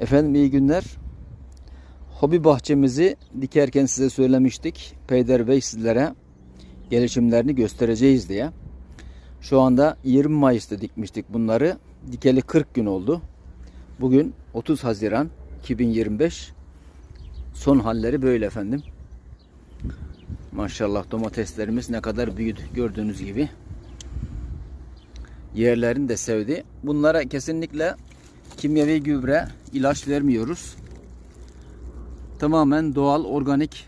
Efendim iyi günler. Hobi bahçemizi dikerken size söylemiştik. Peyder Bey sizlere gelişimlerini göstereceğiz diye. Şu anda 20 Mayıs'ta dikmiştik bunları. Dikeli 40 gün oldu. Bugün 30 Haziran 2025. Son halleri böyle efendim. Maşallah domateslerimiz ne kadar büyüdü gördüğünüz gibi. Yerlerini de sevdi. Bunlara kesinlikle kimyevi gübre, ilaç vermiyoruz. Tamamen doğal, organik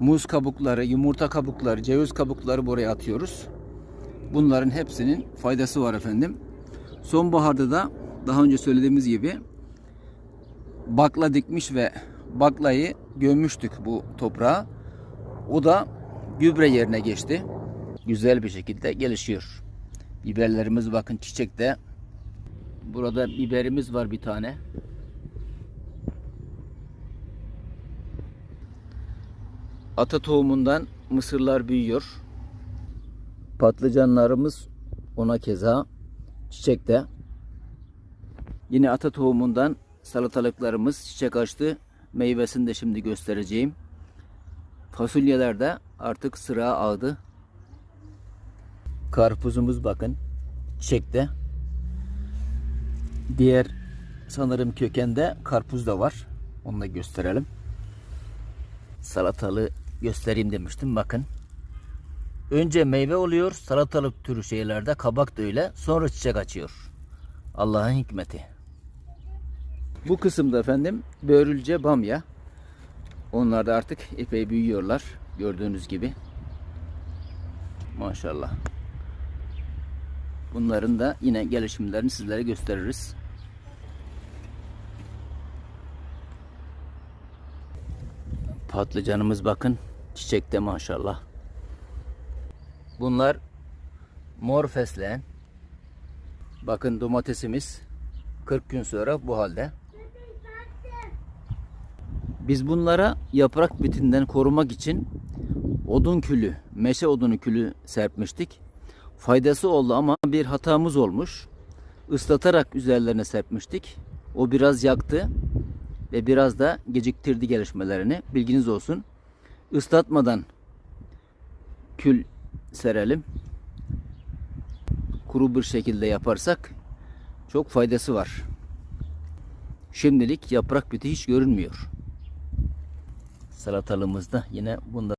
muz kabukları, yumurta kabukları, ceviz kabukları buraya atıyoruz. Bunların hepsinin faydası var efendim. Sonbaharda da daha önce söylediğimiz gibi bakla dikmiş ve baklayı gömmüştük bu toprağa. O da gübre yerine geçti. Güzel bir şekilde gelişiyor. Biberlerimiz bakın çiçekte. Burada biberimiz var bir tane. Ata tohumundan mısırlar büyüyor. Patlıcanlarımız ona keza çiçekte. Yine ata tohumundan salatalıklarımız çiçek açtı. Meyvesini de şimdi göstereceğim. Fasulyeler de artık sıra aldı. Karpuzumuz bakın çiçekte. Diğer sanırım kökende karpuz da var. Onu da gösterelim. Salatalı göstereyim demiştim. Bakın. Önce meyve oluyor. Salatalık türü şeylerde kabak da öyle. Sonra çiçek açıyor. Allah'ın hikmeti. Bu kısımda efendim börülce bamya. Onlar da artık epey büyüyorlar. Gördüğünüz gibi. Maşallah. Bunların da yine gelişimlerini sizlere gösteririz. Patlıcanımız bakın çiçekte maşallah. Bunlar mor fesleğen. Bakın domatesimiz 40 gün sonra bu halde. Biz bunlara yaprak bitinden korumak için odun külü, meşe odunu külü serpmiştik. Faydası oldu ama bir hatamız olmuş. Islatarak üzerlerine serpmiştik. O biraz yaktı ve biraz da geciktirdi gelişmelerini. Bilginiz olsun. Islatmadan kül serelim. Kuru bir şekilde yaparsak çok faydası var. Şimdilik yaprak biti hiç görünmüyor. Salatalığımızda yine bunda.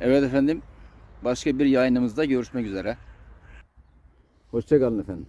Evet efendim. Başka bir yayınımızda görüşmek üzere. Hoşçakalın efendim.